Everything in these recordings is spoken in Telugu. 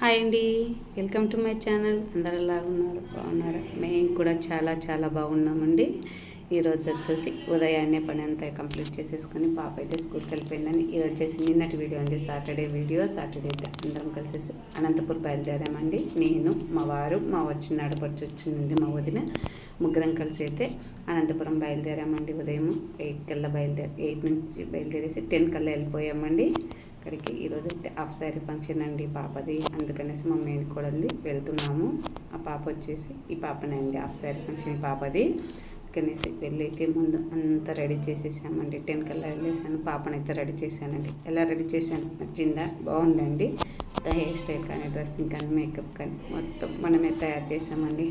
హాయ్ అండి. Welcome to my channel. అందరు ఎలా ఉన్నారు బాగున్నారు? మేము కూడా చాలా చాలా బాగున్నామండి. ఈరోజు వచ్చేసి ఉదయాన్నే పని అంతా కంప్లీట్ చేసేసుకొని పాప అయితే స్కూల్కి వెళ్ళిపోయిందని ఇది వచ్చేసి నిన్నటి వీడియో అండి. Saturday video. సాటర్డే అయితే అందరం కలిసేసి అనంతపూర్ బయలుదేరామండి. నేను మా వారు మా వచ్చిన ఆడపడిచి వచ్చిందండి మా వదిన. ముగ్గురం కలిసి అయితే అనంతపురం బయలుదేరామండి. ఉదయం ఎయిట్ కల్లా బయలుదేరి ఎయిట్ నుంచి బయలుదేరేసి టెన్ కల్లా వెళ్ళిపోయామండి. అక్కడికి. ఈరోజు అయితే హాఫ్ శారీ ఫంక్షన్ అండి పాపది. అందుకనేసి మా మేన్ కూడా వెళ్తున్నాము. ఆ పాప వచ్చేసి ఈ పాపనే అండి హాఫ్ శారీ ఫంక్షన్ పాపది. అందుకనేసి వెళ్ళైతే ముందు అంతా రెడీ చేసేసామండి. టెన్ కల్లా వెళ్ళేసాను పాపనైతే రెడీ చేశానండి. ఎలా రెడీ చేశాను? నచ్చిందా? బాగుందండి. హెయిర్ స్టైల్ కానీ డ్రెస్సింగ్ కానీ మేకప్ కానీ మొత్తం మనమే తయారు చేసామండి.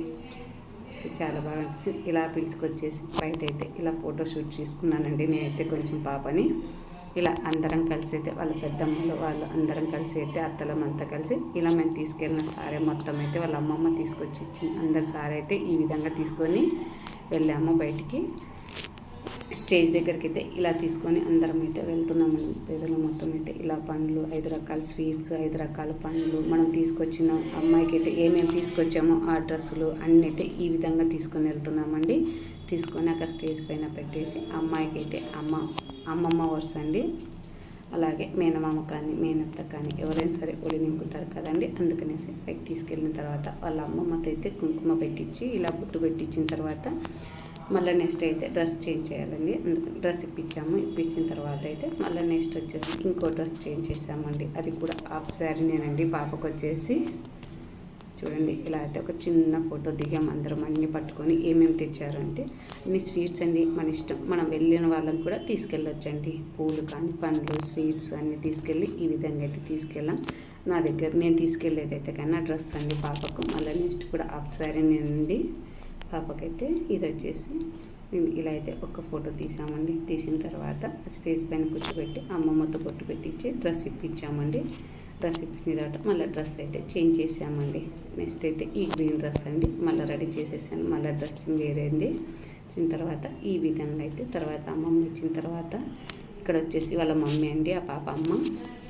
చాలా బాగా అనిపించింది. ఇలా పిలుచుకొచ్చేసి బయట అయితే ఇలా ఫోటో షూట్ చేసుకున్నానండి నేనైతే కొంచెం పాపని. ఇలా అందరం కలిసి అయితే వాళ్ళ పెద్దమ్మలు వాళ్ళు అందరం కలిసి అయితే అత్తలం అంతా కలిసి ఇలా మేము తీసుకెళ్ళిన సారే మొత్తం అయితే వాళ్ళ అమ్మమ్మ తీసుకొచ్చి ఇచ్చింది. అందరు సారే అయితే ఈ విధంగా తీసుకొని వెళ్ళాము బయటికి. స్టేజ్ దగ్గరికి అయితే ఇలా తీసుకొని అందరం అయితే వెళ్తున్నామండి పేదలు మొత్తం అయితే ఇలా పండ్లు ఐదు రకాల స్వీట్స్ ఐదు రకాల పండ్లు మనం తీసుకొచ్చిన అమ్మాయికి అయితే ఏమేమి తీసుకొచ్చామో ఆ డ్రెస్సులు అన్నీ అయితే ఈ విధంగా తీసుకొని వెళ్తున్నామండి తీసుకొని అక్కడ స్టేజ్ పైన పెట్టేసి అమ్మాయికి అయితే అమ్మ అమ్మమ్మ వరుస అండి అలాగే మేనమామ కానీ మేనత్త కానీ ఎవరైనా సరే ఒడి నింపుతారు కదండి. అందుకనేసి పైకి తీసుకెళ్ళిన తర్వాత వాళ్ళ అమ్మమ్మతో అయితే కుంకుమ పెట్టించి ఇలా పుట్టు పెట్టించిన తర్వాత మళ్ళీ నెక్స్ట్ అయితే డ్రెస్ చేంజ్ చేయాలండి. అందుకని డ్రెస్ ఇప్పించాము. ఇప్పించిన తర్వాత అయితే మళ్ళీ నెక్స్ట్ వచ్చేసి ఇంకో డ్రెస్ చేంజ్ చేసామండి. అది కూడా హాఫ్ శారీనేనండి. పాపకు వచ్చేసి చూడండి ఇలా అయితే ఒక చిన్న ఫోటో దిగాం అందరం అన్నీ పట్టుకొని ఏమేమి తెచ్చారంటే అన్ని స్వీట్స్ అండి మన ఇష్టం. మనం వెళ్ళిన వాళ్ళకి కూడా తీసుకెళ్ళొచ్చండి. పూలు కానీ పండ్లు స్వీట్స్ అన్నీ తీసుకెళ్ళి ఈ విధంగా అయితే తీసుకెళ్ళాం. నా దగ్గర నేను తీసుకెళ్ళేది అయితే కానీ డ్రెస్ అండి పాపకు. మళ్ళీ నెక్స్ట్ కూడా హాఫ్ శారీ అండి పాపకైతే ఇది వచ్చేసి మేము ఇలా అయితే ఒక ఫోటో తీసామండి. తీసిన తర్వాత స్టేజ్ పైన కూర్చోబెట్టి అమ్మమ్మతో బొట్టు పెట్టించి డ్రెస్ ఇప్పించామండి. డ్రెస్ ఇప్పించిన తర్వాత మళ్ళీ డ్రెస్ అయితే చేంజ్ చేసామండి. నెక్స్ట్ అయితే ఈ గ్రీన్ డ్రెస్ అండి. మళ్ళీ రెడీ చేసేసాను. మళ్ళీ డ్రెస్సింగ్ వేరే అండి వచ్చిన తర్వాత ఈ విధంగా అయితే తర్వాత అమ్మమ్మ వచ్చిన తర్వాత ఇక్కడ వచ్చేసి వాళ్ళ మమ్మీ అండి ఆ పాప అమ్మ.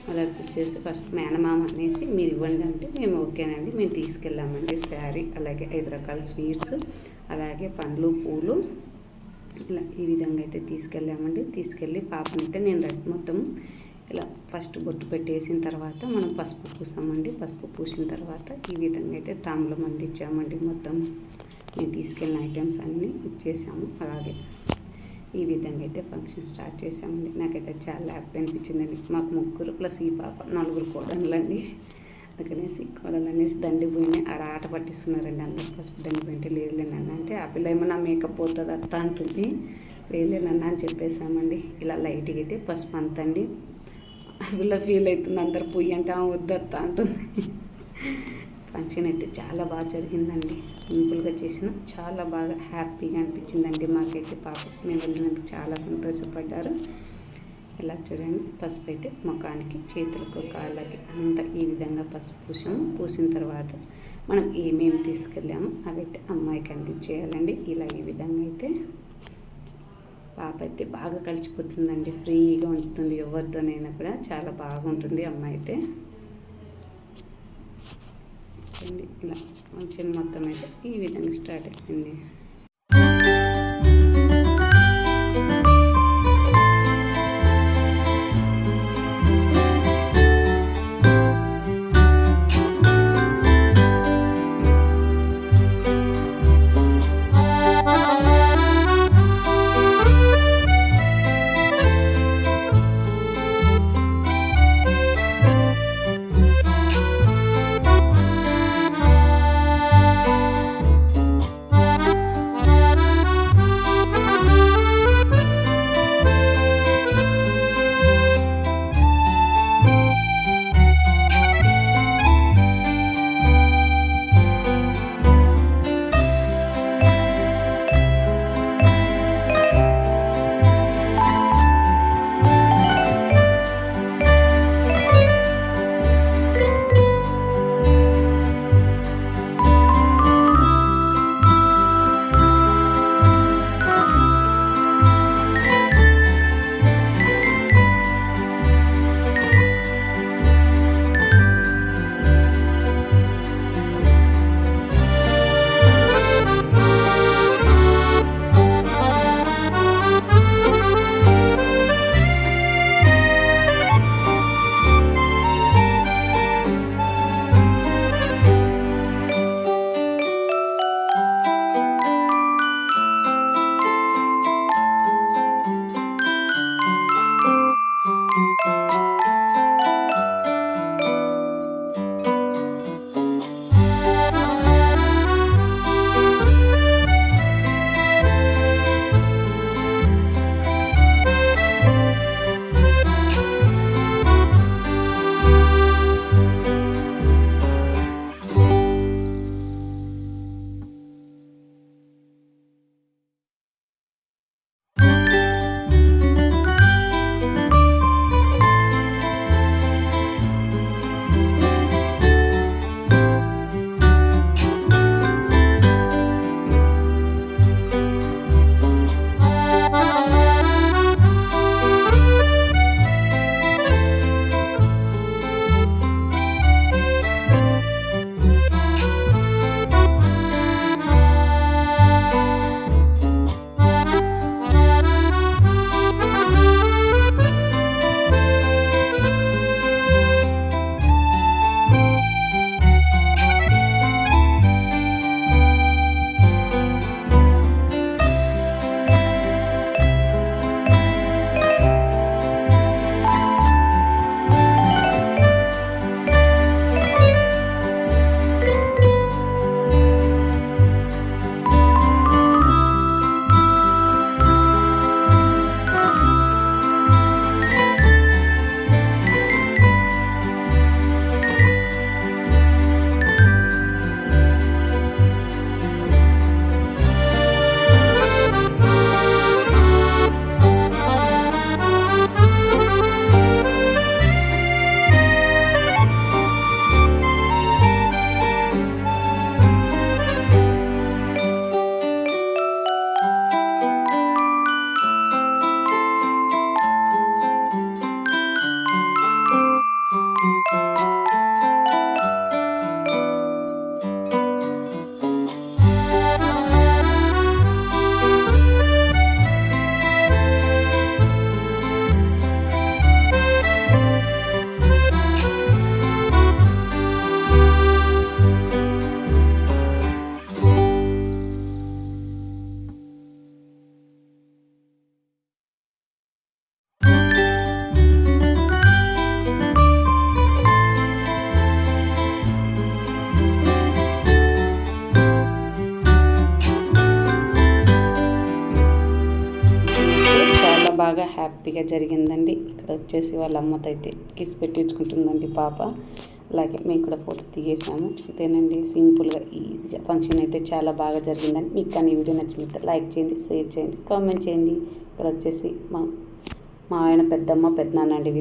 వాళ్ళ పిలిచేసి ఫస్ట్ మేనమామ అనేసి మీరు ఇవ్వండి అంటే మేము ఓకేనండి. మేము తీసుకెళ్ళామండి శారీ అలాగే ఐదు రకాల స్వీట్స్ అలాగే పండ్లు పూలు. ఇలా ఈ విధంగా అయితే తీసుకెళ్ళామండి. తీసుకెళ్ళి పాపనైతే నేను రెడ్ మొత్తం ఇలా ఫస్ట్ బొట్టు పెట్టేసిన తర్వాత మనం పసుపు పూసామండి. పసుపు పూసిన తర్వాత ఈ విధంగా అయితే తాంబూలం అందించామండి. మొత్తం నేను తీసుకెళ్ళిన ఐటమ్స్ అన్నీ ఇచ్చేసాము. అలాగే ఈ విధంగా అయితే ఫంక్షన్ స్టార్ట్ చేసామండి. నాకైతే చాలా హ్యాపీ అనిపించిందండి. మాకు ముగ్గురు ప్లస్ ఈ పాప నలుగురు కోడళ్ళండి. అందుకనేసి కోడలు అనేసి దండి పోయినాయి. ఆడ ఆట పట్టిస్తున్నారండి. అందరు పసుపు దండి పోయింటే లేదులే అన్న అంటే ఆ పిల్ల ఏమన్నా మేకప్ పోతుంది అత్త అంటుంది లేదులేనన్న అని చెప్పేసామండి. ఇలా లైట్గా అయితే పసుపు అంతండి. అవిలా ఫీల్ అవుతుంది అందరు పొయ్యి అంటే వద్దత్త అంటుంది. ఫంక్షన్ అయితే చాలా బాగా జరిగిందండి. సింపుల్గా చేసిన చాలా బాగా హ్యాపీగా అనిపించిందండి మాకైతే పాప. మేము వెళ్ళినందుకు చాలా సంతోషపడ్డారు. ఇలా చూడండి పసుపు అయితే ముఖానికి చేతులకు కాళ్ళకి అంతా ఈ విధంగా పసుపు పూసాము. పూసిన తర్వాత మనం ఏమేమి తీసుకెళ్ళామో అవైతే అమ్మాయికి అందించేయాలండి. ఇలా ఈ విధంగా అయితే పాప అయితే బాగా కలిసిపోతుందండి. ఫ్రీగా ఉంటుంది ఎవరితోనైనా కూడా. చాలా బాగుంటుంది అమ్మాయి అయితే. ఇలా మంచి మొత్తం అయితే ఈ విధంగా స్టార్ట్ అయిపోయింది. బాగా హ్యాపీగా జరిగిందండి. ఇక్కడ వచ్చేసి వాళ్ళ అమ్మతో అయితే కిస్ పెట్టించుకుంటుందండి పాప. అలాగే మేము కూడా ఫోటో తీయేసాము అంతేనండి సింపుల్గా ఈజీగా ఫంక్షన్ అయితే చాలా బాగా జరిగిందండి మీకు కానీ ఈ వీడియో నచ్చినట్లయితే లైక్ చేయండి షేర్ చేయండి కామెంట్ చేయండి. ఇక్కడ వచ్చేసి మా మా ఆయన పెద్దమ్మ పెద్దనాన్న అండి.